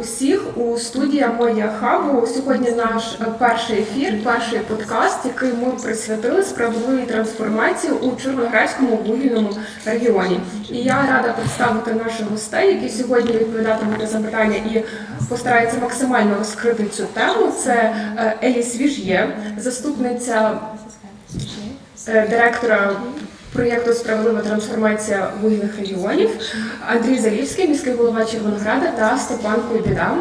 Усіх у студії Моя Хабу. Сьогодні наш перший ефір, перший подкаст, який ми присвятили справедливій трансформації у Чорноградському вугільному регіоні. І я рада представити наших гостей, які сьогодні відповідатимуть на запитання і постараються максимально розкрити цю тему. Це е, Елі Свіж'є, заступниця е, директора проєкту Справедлива трансформація вугільних регіонів, Андрій Залівський, міський голова Червонограда та Степан Куйбіда,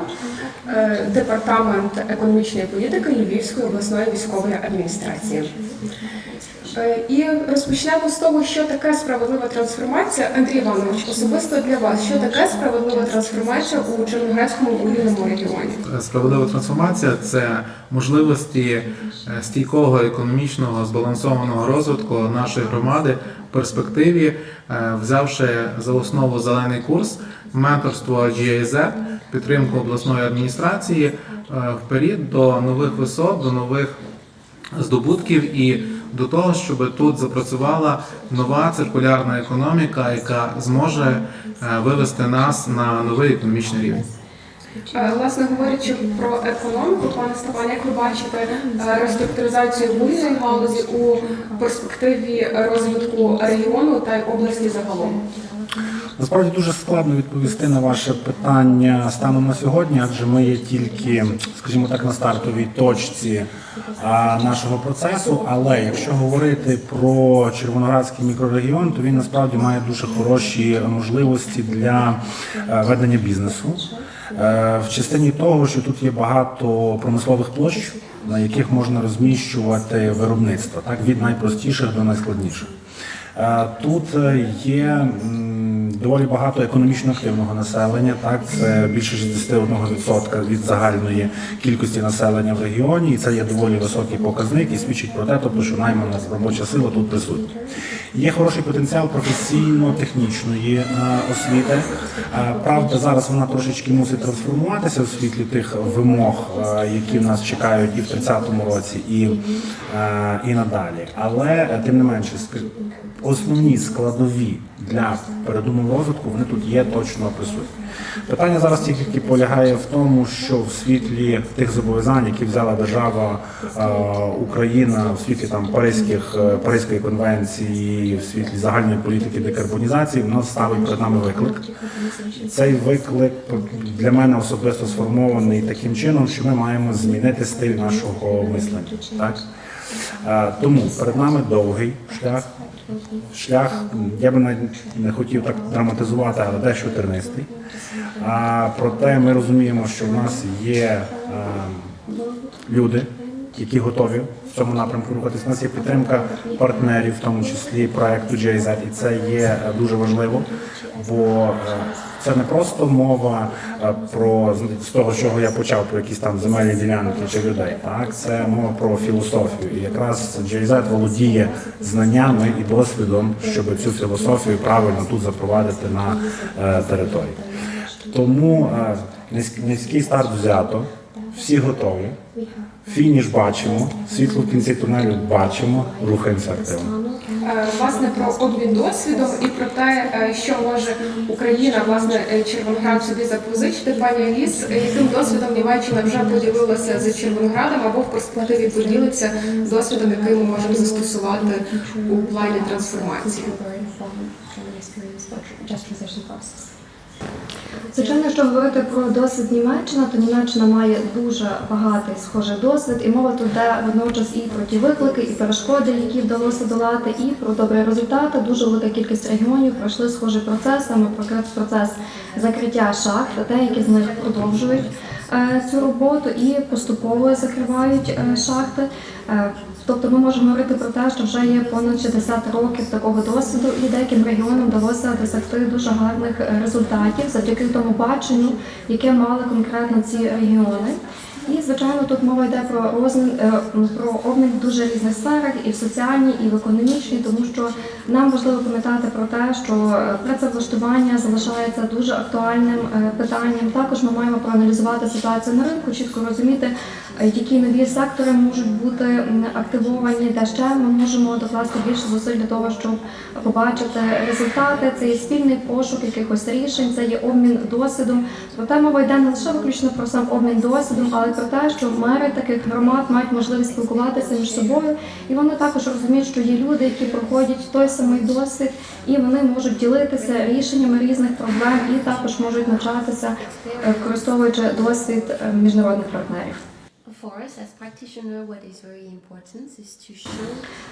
е, департамент економічної політики Львівської обласної військової адміністрації. Е, І розпочнемо з того, що таке справедлива трансформація. Андрій Іванович, особисто для вас, що таке справедлива трансформація у Червоноградському вугільному регіоні? Справедлива трансформація це можливості е, стійкого економічного збалансованого розвитку нашої громади в перспективі, е, взявши за основу зелений курс, менторство GIZ, підтримку обласної адміністрації е, вперед до нових висот, до нових здобутків і до того, щоб тут запрацювала нова циркулярна економіка, яка зможе е, вивести нас на новий економічний рівень. Е, Власне говорячи про економіку, пане Степане, як ви бачите е, реструктуризацію вугільної галузі у перспективі розвитку регіону та й області загалом? Насправді дуже складно відповісти на ваше питання станом на сьогодні, адже ми є тільки, скажімо так, на стартовій точці нашого процесу. Але якщо говорити про Червоноградський мікрорегіон, то він насправді має дуже хороші можливості для е, ведення бізнесу. Е, В частині того, що тут є багато промислових площ, на яких можна розміщувати виробництво, так від найпростіших до найскладніших. Е, Тут є доволі багато економічно активного населення. Так, це більше 61% від загальної кількості населення в регіоні, і це є доволі високий показник і свідчить про те, тобто, що наймана робоча сила тут присутня. Є хороший потенціал професійно-технічної е, освіти. Е, Правда, зараз вона трошечки мусить трансформуватися в світлі тих вимог, е, які нас чекають і в 30-му році, і, і надалі. Але тим не менше, основні складові для передумов розвитку вони тут є точно присутні. Питання зараз тільки полягає в тому, що в світлі тих зобов'язань, які взяла держава е, Україна в світлі там Паризьких е, Паризької конвенції, в світлі загальної політики декарбонізації, воно ставить перед нами виклик. Цей виклик для мене особисто сформований таким чином, що ми маємо змінити стиль нашого мислення. Так? Тому перед нами довгий шлях. Шлях, я би навіть не хотів так драматизувати, але дещо тернистий. Проте ми розуміємо, що в нас є люди, які готові в цьому напрямку рухатись. У нас є підтримка партнерів, в тому числі проекту GIZ, і це є е, дуже важливо, бо е, це не просто мова е, про з того, з чого я почав, про якісь там земельні ділянки чи людей. Так, це мова про філософію. І якраз GIZ володіє знаннями і досвідом, щоб цю філософію правильно тут запровадити на території. Тому низький старт взято, всі готові. Фініш бачимо, світло в кінці тунелю бачимо, рухаємося активно. Е, Власне про обмін досвідом і про те, е, що може Україна, власне, е, Червоноград собі запозичити. Пані Аліс, е, яким досвідом Німеччина вже поділилася з Червоноградом або в перспективі поділиться досвідом, який ми можемо застосувати у плані трансформації. Звичайно, якщо говорити про досвід Німеччини, то Німеччина має дуже багатий схожий досвід, і мова тут йде водночас і про ті виклики, і перешкоди, які вдалося долати, і про добрі результати. Дуже велика кількість регіонів пройшли схожий процес, саме про процес закриття шахт. Деякі з них продовжують е, цю роботу і поступово закривають е, шахти. Тобто ми можемо говорити про те, що вже є понад 60 років такого досвіду, і деяким регіонам вдалося досягти дуже гарних е, результатів завдяки тому баченню, яке мали конкретно ці регіони. І звичайно, тут мова йде про розмін е, про обмін в дуже різних сферах, і в соціальній, і в економічній, тому що нам важливо пам'ятати про те, що е, працевлаштування залишається дуже актуальним питанням. Також ми маємо проаналізувати ситуацію на ринку, чітко розуміти, які нові сектори можуть бути активовані, де ще ми можемо докласти більше зусиль для того, щоб побачити результати. Це є спільний пошук якихось рішень, це є обмін досвідом. Проте мова йде не лише виключно про сам обмін досвідом, але й про те, що мери таких громад мають можливість спілкуватися між собою, і вони також розуміють, що є люди, які проходять той самий досвід, і вони можуть ділитися рішеннями різних проблем і також можуть навчатися, е, використовуючи досвід е, міжнародних партнерів.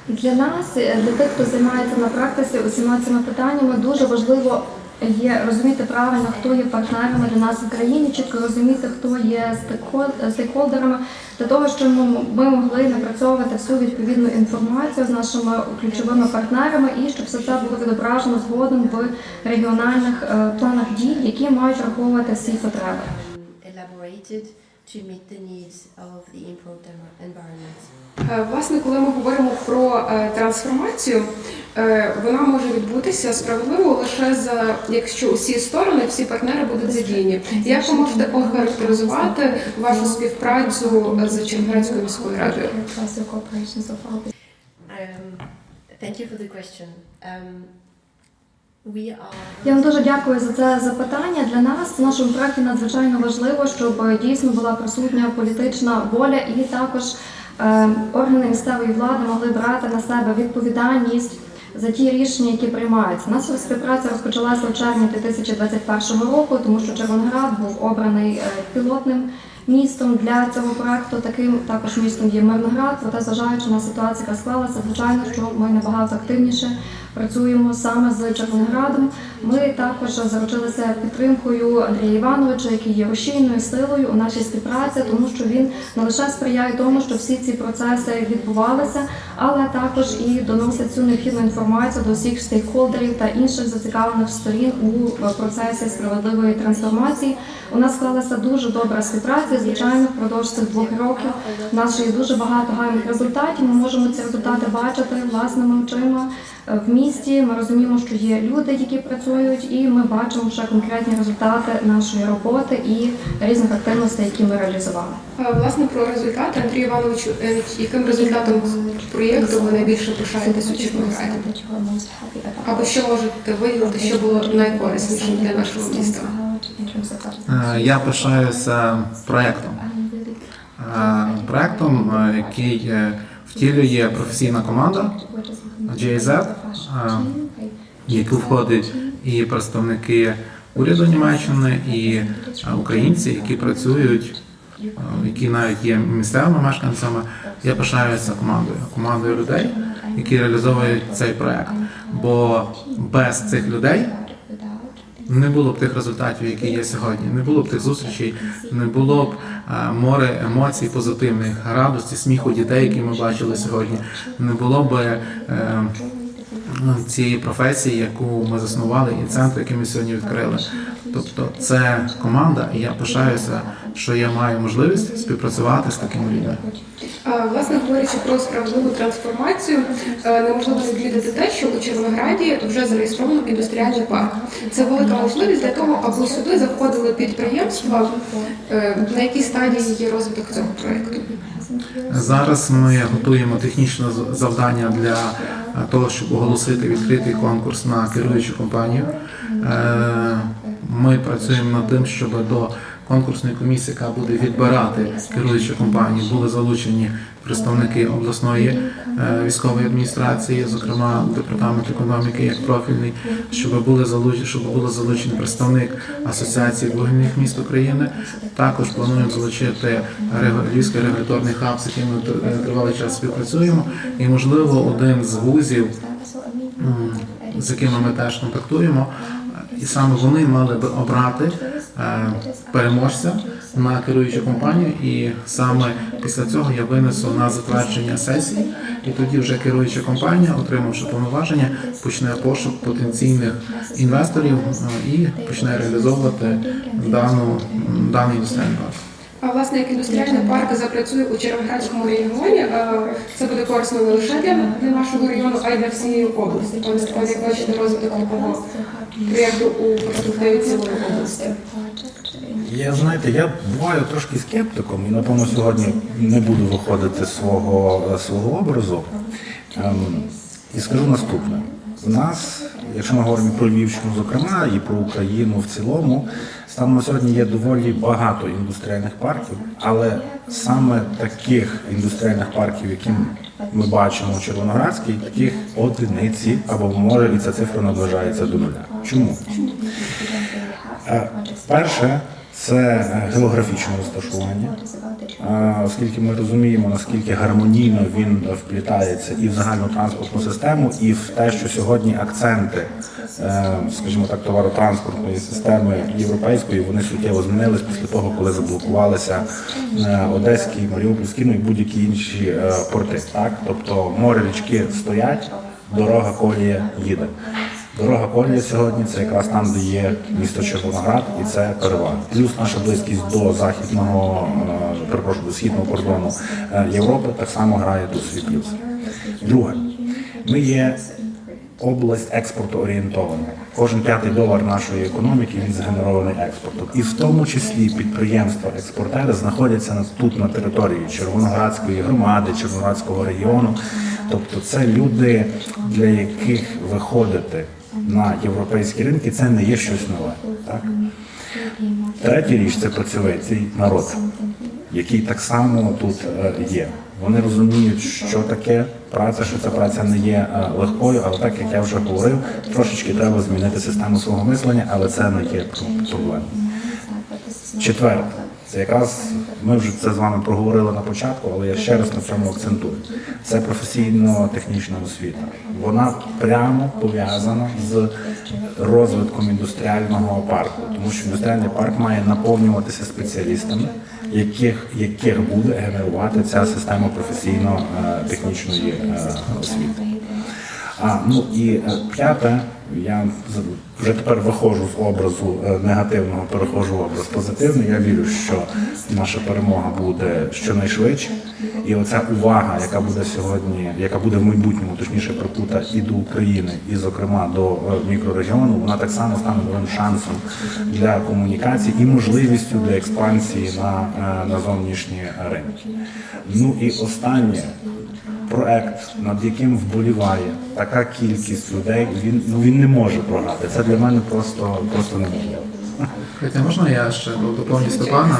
Для нас, е, для тих, хто займається на практиці усіма цими питаннями, дуже важливо є розуміти правильно, хто є партнерами для нас в країні, чітко розуміти, хто є стейкхол- стейкхолдерами, для того, щоб ми ми могли напрацьовувати всю відповідну інформацію з нашими ключовими партнерами і щоб все це було відображено згодом в регіональних е, планах дій, які мають враховувати всі потреби. To meet the needs of the improved env- environment. Е, Власне, коли ми говоримо про е, трансформацію, е, вона може відбутися справедливо лише за якщо усі сторони, всі партнери будуть задіяні. Як ви можете охарактеризувати вашу співпрацю з Чернігівською міською радою? Um, thank you for the question. Um, Я вам дуже дякую за це запитання. Для нас в нашому проєкті надзвичайно важливо, щоб е, дійсно була присутня політична воля і також е, органи місцевої влади могли брати на себе відповідальність за ті рішення, які приймаються. Наша співпраця розпочалася у червні 2021 року, тому що Червоноград був обраний е, пілотним містом для цього проекту. Таким також містом є Мирноград. Проте, зважаючи на ситуацію, яка склалася, звичайно, що ми набагато активніше працюємо саме з Червоноградом. Ми також заручилися підтримкою Андрія Івановича, який є рушійною силою у нашій співпраці, тому що він не лише сприяє тому, що всі ці процеси відбувалися, але також і доносить цю необхідну інформацію до всіх стейкхолдерів та інших зацікавлених сторін у процесі справедливої трансформації. У нас склалася дуже добра співпраця. Звичайно, впродовж цих двох років у нас ще є дуже багато гарних результатів. Ми можемо ці результати бачити власними очима в місті. Ми розуміємо, що є люди, які працюють, і ми бачимо вже конкретні результати нашої роботи і різних активностей, які ми реалізували. Е, Власне, про результати Андрій Івановичу, е, яким результатом проєкту ви найбільше пишаєтесь у Червонограді? Або що можете виділити, що було найкориснішим для нашого міста? Е, Я пишаюся проектом. Е, Проектом, е, який е, втілює професійна команда GIZ, яку входять і представники уряду Німеччини, і українці, які працюють, які навіть є місцевими мешканцями. Я пишаюся командою, командою людей, які реалізовують цей проект. Бо без цих людей не було б тих результатів, які є сьогодні, не було б тих зустрічей, не було б море емоцій позитивних, радості, сміху дітей, які ми бачили сьогодні. Не було б е, цієї професії, яку ми заснували, і центру, який ми сьогодні відкрили. Тобто, це команда, і я пишаюся, що я маю можливість співпрацювати з такими людьми. Власне, говорячи про справедливу трансформацію, е, неможливо відвідати те, що у Червонограді вже зареєстровано індустріальний парк. Це велика можливість для того, аби сюди заходили підприємства. Е, На якій стадії є розвиток цього проєкту? Зараз ми готуємо технічне завдання для того, щоб оголосити відкритий конкурс на керуючу компанію. Е, Ми працюємо над тим, щоб до конкурсної комісії, яка буде відбирати керуючу компанію, були залучені представники обласної е, військової адміністрації, зокрема департамент економіки як профільний, щоб були залучені, щоб було залучений представник асоціації вугільних міст України. Також плануємо залучити Львівський регуляторний хаб, з яким ми е, тривалий час співпрацюємо, і можливо один з вузів, з якими ми теж контактуємо. І саме вони мали би обрати переможця на керуючу компанію, і саме після цього я винесу на затвердження сесії, і тоді вже керуюча компанія, отримавши повноваження, почне пошук потенційних інвесторів е, і почне реалізовувати дану даний парк. А власне, як індустріальний парк запрацює у Червоноградському регіоні, це буде корисно не лише для, для нашого району, а й для всієї області. Пане Степане, як бачите розвиток такого проєкту у перспективі цілої області? Я знаєте, я буваю трошки скептиком і напевно сьогодні не буду виходити свого, свого образу. І скажу наступне: у нас, якщо ми говоримо про Львівщину, зокрема, і про Україну в цілому, станом на сьогодні є доволі багато індустріальних парків, але саме таких індустріальних парків, які ми бачимо у Червоноградській, таких одиниці, або може і ця цифра наближається до нуля. Чому? Е, Перше, це е, географічне розташування, оскільки ми розуміємо, наскільки гармонійно він вплітається і в загальну транспортну систему, і в те, що сьогодні акценти, е, скажімо так, товаротранспортної системи європейської вони суттєво змінились після того, коли заблокувалися е, Одеський, Маріупольський, ну і будь-які інші порти. Так, тобто море річки стоять, дорога колія їде. Дорога колія сьогодні це якраз там, де є місто Червоноград, і це перевага. Плюс наша близькість до західного, е, перепрошую, до східного кордону е, Європи так само грає тут свій плюс. Друге, ми є область експорту орієнтована. Кожен п'ятий долар нашої економіки він згенерований експортом. І в тому числі підприємства-експортери знаходяться на- тут на території Червоноградської громади, Червоноградського регіону. Тобто це люди, для яких виходити на європейські ринки це не є щось нове. Так? Третя річ це працьовитий народ, який так само тут е, є. Вони розуміють, що таке праця, що ця праця не є е, легкою, але так як я вже говорив, трошечки треба змінити систему свого мислення, але це не є про- проблемою. Четверте, це якраз ми вже це з вами проговорили на початку, але я ще раз на цьому акцентую. Це професійно-технічна освіта. Вона прямо пов'язана з розвитком індустріального парку, тому що індустріальний парк має наповнюватися спеціалістами, яких, яких буде генерувати ця система професійно-технічної е, освіти. А ну і е, п'яте, я вже тепер виходжу з образу е, негативного, переходжу в образ позитивний. Я вірю, що наша перемога буде щонайшвидше. І оця увага, яка буде сьогодні, яка буде в майбутньому, точніше прикута і до України, і зокрема до е, мікрорегіону, вона так само стане новим шансом для комунікації і можливістю для експансії на, на зовнішні ринки. Ну і останнє проект, над яким вболіває така кількість людей, він ну він не може програти. Це для мене просто просто неможливо. Можна я ще доповню Степана?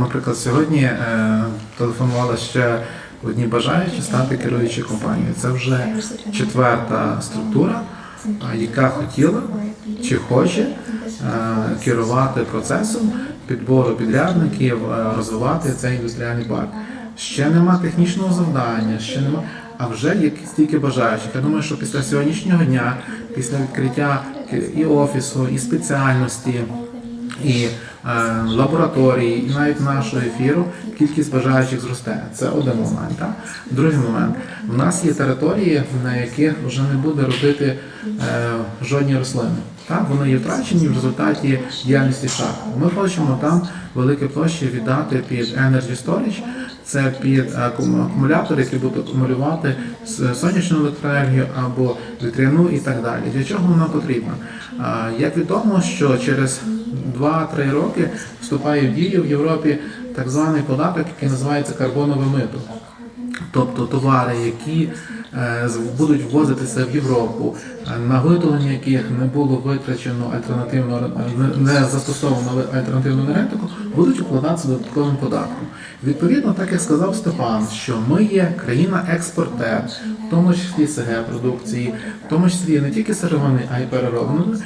Наприклад, сьогодні е, телефонувала ще одні бажаючі стати керуючою компанією. Це вже четверта структура, яка хотіла чи хоче е, керувати процесом підбору підрядників, е, розвивати цей індустріальний парк. Ще нема технічного завдання, ще нема. А вже є стільки бажаючих. Я думаю, що після сьогоднішнього дня, після відкриття і офісу, і спеціальності, і е, лабораторії, і навіть нашого ефіру кількість бажаючих зросте. Це один момент. Так? Другий момент. У нас є території, на яких вже не буде родити е, жодні рослини. Так, вони є втрачені в результаті діяльності шахт. Ми хочемо там великі площі віддати під Energy Storage, це під акумулятор, акумулятори, які будуть акумулювати сонячну електроенергію або вітряну і так далі. Для чого вона потрібна? А, Як відомо, що через 2-3 роки вступає в дію в Європі так званий податок, який називається карбонове мито. Тобто товари, які е, будуть ввозитися в Європу, е, на виготовлення яких не було витрачено альтернативно е, не- застосовано альтернативну енергетику, будуть укладатися додатковим податком. Відповідно, так як сказав Степан, що ми є країна-експортер, в тому числі СГ продукції, в тому числі не тільки сировини, а й переробленої.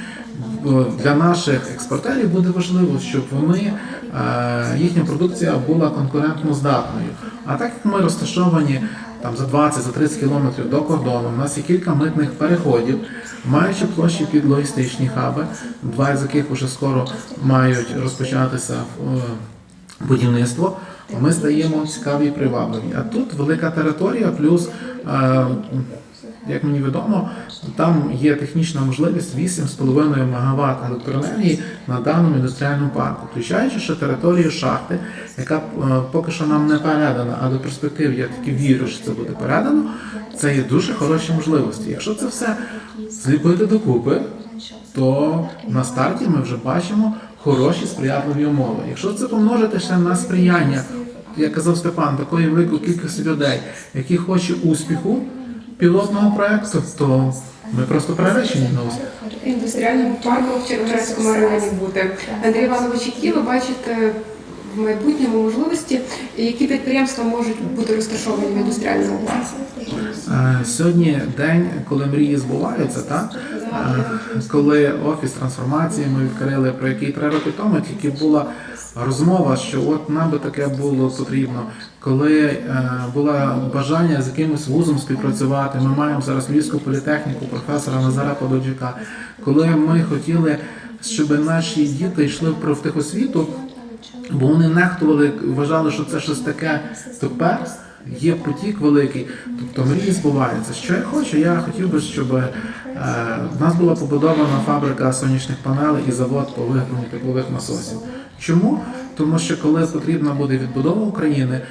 Для наших експортерів буде важливо, щоб вони е, їхня продукція була конкурентно здатною. А так як ми розташовані там за 20-30 кілометрів до кордону, у нас є кілька митних переходів, маючи площі під логістичні хаби, два з яких вже скоро мають розпочатися е, будівництво, ми стаємо цікаві і привабливі. А тут велика територія, плюс, е, як мені відомо, там є технічна можливість 8,5 МВт електроенергії на даному індустріальному парку, включаючи ще територію шахти, яка е, поки що нам не передана, а до перспектив я таки вірю, що це буде передано. Це є дуже хороші можливості. Якщо це все зліпити докупи, то на старті ми вже бачимо хороші сприятливі умови. Якщо це помножити ще на сприяння, як казав Степан, такої великої кількості людей, які хочуть успіху пілотного проекту, то ми просто переречені на успіх. індустріальному парку в Червоноградському районі бути. Андрій Іванович, які ви бачите в майбутньому можливості, які підприємства можуть бути розташовані в індустріальному парку? Е, Сьогодні день, коли мрії збуваються, так? Е, коли офіс трансформації ми відкрили, про який три роки тому тільки була розмова, що от нам би таке було потрібно. Коли е, було бажання з якимось вузом співпрацювати, ми маємо зараз Львівську політехніку, професора Назара Пододжука. Коли ми хотіли, щоб наші діти йшли в профтехосвіту, бо вони нехтували, вважали, що це щось таке тепер. Є потік великий, тобто мрії збуваються. Що я хочу? Я хотів би, щоб е, в нас була побудована фабрика сонячних панелей і завод по виготовленню теплових насосів. Чому? Тому що коли потрібна буде відбудова України,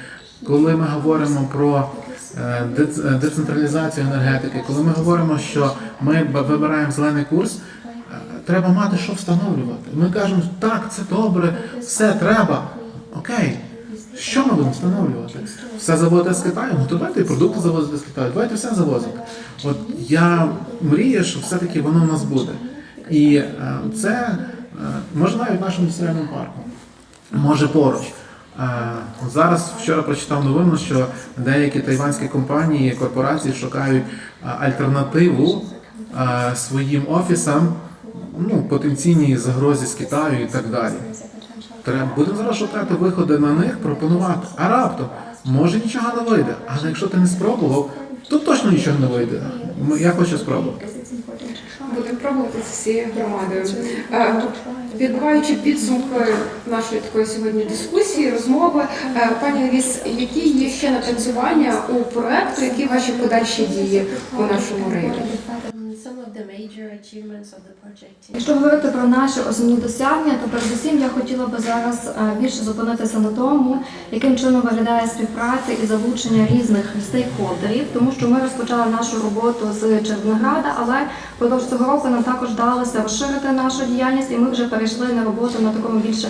коли ми говоримо про е, е, децентралізацію енергетики, коли ми говоримо, що ми вибираємо зелений курс, треба мати що встановлювати. Ми кажемо, так, це добре, все треба. Окей. Що ми будемо встановлювати? Все заводити з Китаю? Ну то давайте і продукти завозити з Китаю, давайте все завозити. От я мрію, що все-таки воно в нас буде. І е, це е, може навіть нашому індустріальному парку, може поруч. Е, Зараз вчора прочитав новину, що деякі тайванські компанії, корпорації шукають е, альтернативу е, своїм офісам, ну, потенційній загрозі з Китаю і так далі. Треба будемо зараз шукати виходи на них, пропонувати. А раптом може нічого не вийде. Але якщо ти не спробував, то точно нічого не вийде. Я хочу спробувати. Будемо пробувати з всією громадою. Е, Підбиваючи підсумки нашої такої сьогодні дискусії, розмови, е, пані Ліс, які є ще напрацювання у проекту, які ваші подальші дії у нашому районі? Якщо говорити про наші основні досягнення, то передусім я хотіла би зараз е, більше зупинитися на тому, яким чином виглядає співпраця і залучення різних стейкхолдерів, тому що ми розпочали нашу роботу з Червонограда, але впродовж цього року нам також вдалося розширити нашу діяльність, і ми вже перейшли на роботу на такому більше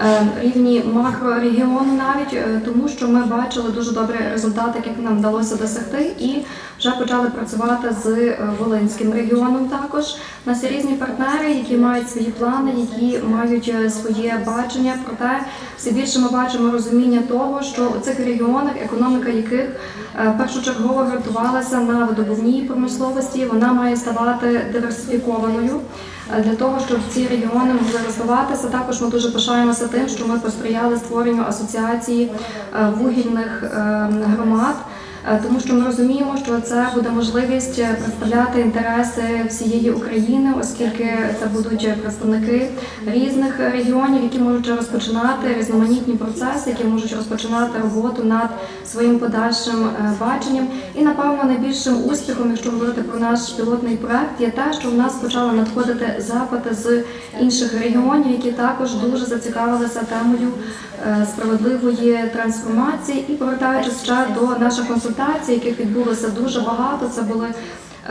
е, рівні макрорегіону навіть, е, тому що ми бачили дуже добрі результати, яких нам вдалося досягти, і вже почали працювати з е, Волинським регіоном також. У нас є різні партнери, які мають свої плани, які мають е, своє бачення. Проте все більше ми бачимо розуміння того, що у цих регіонах, економіка яких е, першочергово ґрунтувалася на видобувній промисловості, вона має ставати диверсифікованою. Для того щоб ці регіони могли розвиватися, також ми дуже пишаємося тим, що ми посприяли створенню асоціації вугільних громад. Е, Тому що ми розуміємо, що це буде можливість е, представляти інтереси всієї України, оскільки це будуть представники різних регіонів, які можуть розпочинати різноманітні процеси, які можуть розпочинати роботу над своїм подальшим е, баченням. І напевно найбільшим успіхом, якщо говорити про наш пілотний проект, є те, що в нас почали надходити запити з інших регіонів, які також дуже зацікавилися темою справедливої трансформації. І повертаючись ще до наших консультацій, яких відбулося дуже багато, це були е,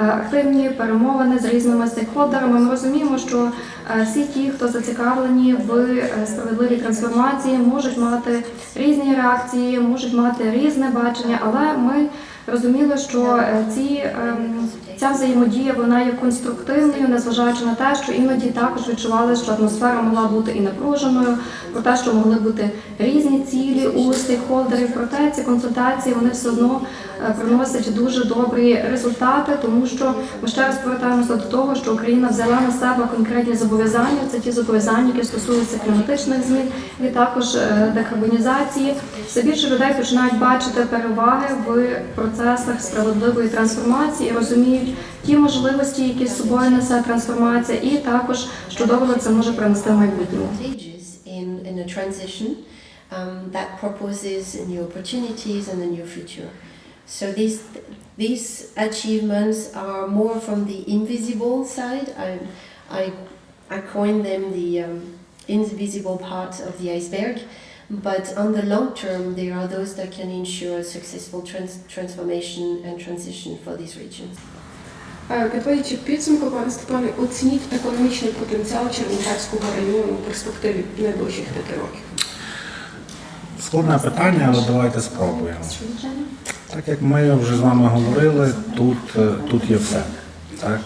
активні перемовини з різними стейкхолдерами. Ми розуміємо, що е, всі ті, хто зацікавлені в е, справедливій трансформації, можуть мати різні реакції, можуть мати різне бачення, але ми розуміли, що ці ем, ця взаємодія вона є конструктивною, незважаючи на те, що іноді також відчували, що атмосфера могла бути і напруженою, про те, що могли бути різні цілі у стейкхолдерів. Проте ці консультації вони все одно е, приносять дуже добрі результати, тому що ми ще раз повертаємося до того, що Україна взяла на себе конкретні зобов'язання. Це ті зобов'язання, які стосуються кліматичних змін і також е, декарбонізації. Все більше людей починають бачити переваги в процесах справедливої трансформації і розуміють ті можливості, які з собою несе трансформація, і також що добре це може принести в майбутньому. advantageous in, in a transition um, that proposes new opportunities and a new future. So these these achievements are more from the invisible side. I I, I coin them the um, invisible part of the iceberg. But on the long term, they are those that can ensure a successful trans- transformation and transition for these regions. Е, Підводячи підсумку, пане Степане, оцініть економічний потенціал Червоноградського району у перспективі найближчих п'яти років. Складне питання, але давайте спробуємо. Так як ми вже з вами говорили, тут, е, тут є все. Так?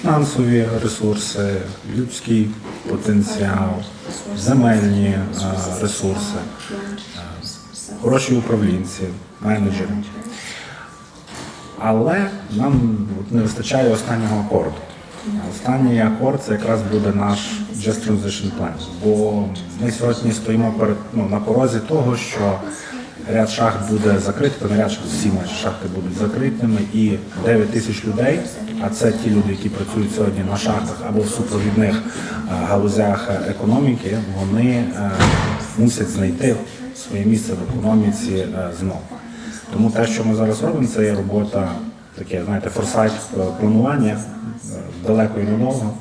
Фінансові ресурси, людський потенціал, земельні е, ресурси, е, хороші управлінці, менеджери. Але нам не вистачає останнього акорду. Останній акорд це якраз буде наш Just Transition Plan. Бо ми сьогодні стоїмо перед ну, на порозі того, що ряд шахт буде закритий, ряд шахт, всі наші шахти будуть закритими, і 9 тисяч людей, а це ті люди, які працюють сьогодні на шахтах або в супровідних е, галузях економіки, вони е, мусять знайти своє місце в економіці е, знову. Тому те, що ми зараз робимо, це є робота таке, знаєте, форсайт е, планування е, далеко і надовго.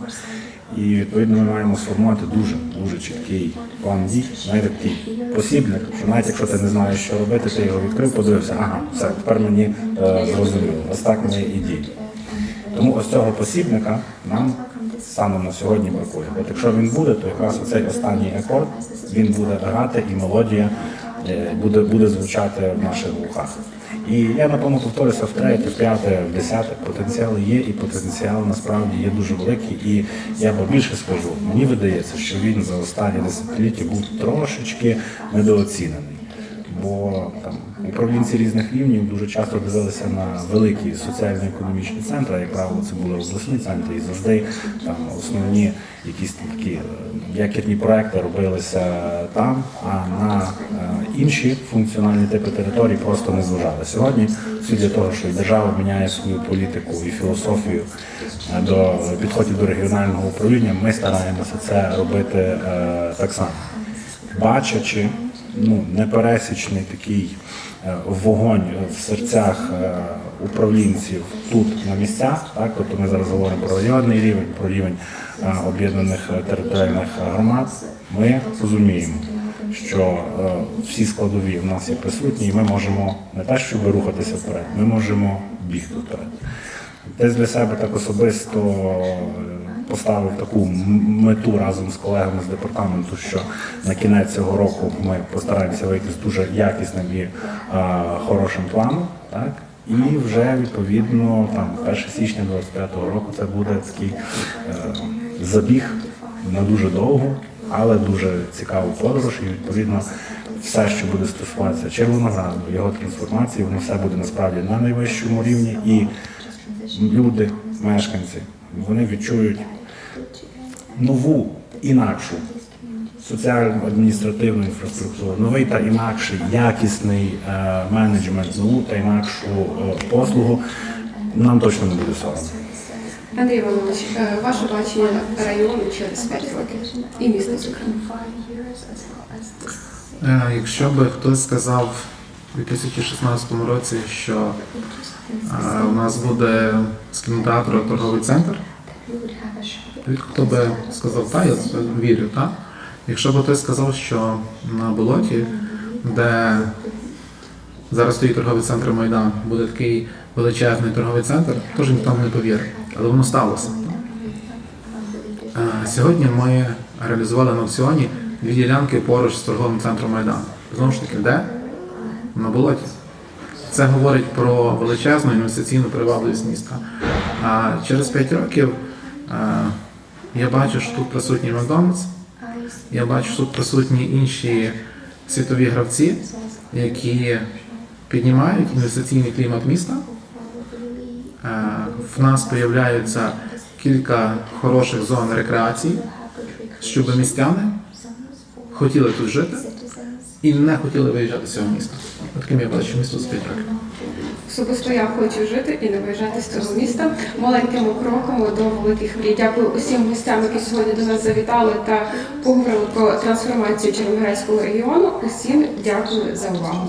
І відповідно ми маємо сформувати дуже дуже чіткий план дій, знаєте, такий посібник, що навіть якщо ти не знаєш, що робити, ти його відкрив, подивився, ага, все, тепер мені е, зрозуміло. Ось так ми і діємо. Тому ось цього посібника нам станом на сьогодні бракує. От якщо він буде, то якраз оцей останній акорд він буде грати і мелодія буде, буде звучати в наших вухах. І я напевно повторюся втретє, в п'яте, в десяте. Потенціал є, і потенціал насправді є дуже великий. І я вам більше скажу, мені видається, що він за останні десятиліття був трошечки недооцінений. Бо там управлінці різних рівнів дуже часто дивилися на великі соціально-економічні центри, як правило, це були обласні центри, і завжди там основні якісь такі е, якірні проекти робилися там, а на е, інші функціональні типи територій просто не зважали. Сьогодні все для того, що держава міняє свою політику і філософію е, до підходів до регіонального управління, ми стараємося це робити так само бачачи ну, непересічний такий е, вогонь в серцях е, управлінців тут на місцях, так, тобто ми зараз говоримо про районний рівень, про рівень е, об'єднаних територіальних громад, ми розуміємо, що всі складові в нас є присутні, і ми можемо не те, щоб рухатися вперед, ми можемо бігти вперед. Десь для себе так особисто поставив таку мету разом з колегами з департаменту, що на кінець цього року ми постараємося вийти з дуже якісним і а, хорошим планом. Так? І вже відповідно там 1 січня 25-го року це буде такий е, забіг на дуже довгу, але дуже цікаву подорож. І відповідно все, що буде стосуватися Червонограду, його трансформації, воно все буде насправді на найвищому рівні. І люди, мешканці, вони відчують нову, інакшу соціально-адміністративну інфраструктуру, новий та інакший якісний е, менеджмент, нову та інакшу е, послугу. Нам точно не буде соромно. Андрій Іванович, е, ваше бачення району через 5 років і міста, зокрема. Е, Якщо би хтось сказав у 2016 році, що е, у нас буде з кінотеатру торговий центр, хто би сказав, так, я вірю, так? Якщо б хтось сказав, що на болоті, де зараз стоїть торговий центр Майдан, буде такий величезний торговий центр, теж ніхто не повірив. Але воно сталося. Е, Сьогодні ми реалізували на аукціоні дві ділянки поруч з торговим центром Майдан. Знову ж таки, де? На болоті. Це говорить про величезну інвестиційну привабливість міста. А через 5 років я бачу, що тут присутній Макдональдс, я бачу, що тут присутні інші світові гравці, які піднімають інвестиційний клімат міста. В нас з'являються кілька хороших зон рекреації, щоб містяни хотіли тут жити і не хотіли виїжджати з цього міста. Таким я бачу місто з 5 років. Особисто я хочу жити і не виїжджати з цього міста маленькими кроками до великих мрій. Дякую усім гостям, які сьогодні до нас завітали та поговорили про трансформацію Червоноградського регіону. Усім дякую за увагу.